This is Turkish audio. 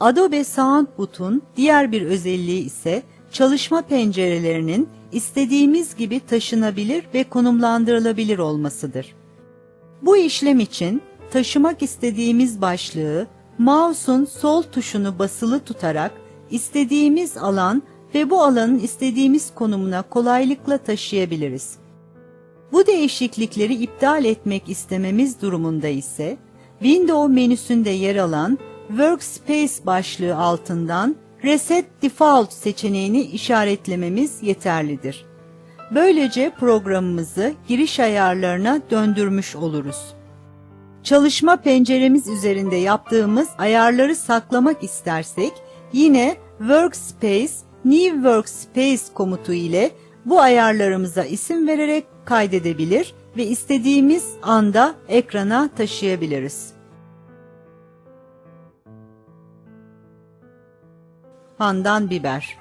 Adobe Soundboot'un diğer bir özelliği ise çalışma pencerelerinin istediğimiz gibi taşınabilir ve konumlandırılabilir olmasıdır. Bu işlem için taşımak istediğimiz başlığı mouse'un sol tuşunu basılı tutarak istediğimiz alan ve bu alanın istediğimiz konumuna kolaylıkla taşıyabiliriz. Bu değişiklikleri iptal etmek istememiz durumunda ise Window menüsünde yer alan Workspace başlığı altından Reset Default seçeneğini işaretlememiz yeterlidir. Böylece programımızı giriş ayarlarına döndürmüş oluruz. Çalışma penceremiz üzerinde yaptığımız ayarları saklamak istersek yine Workspace New Workspace komutu ile bu ayarlarımıza isim vererek kaydedebilir ve istediğimiz anda ekrana taşıyabiliriz. Handan Biber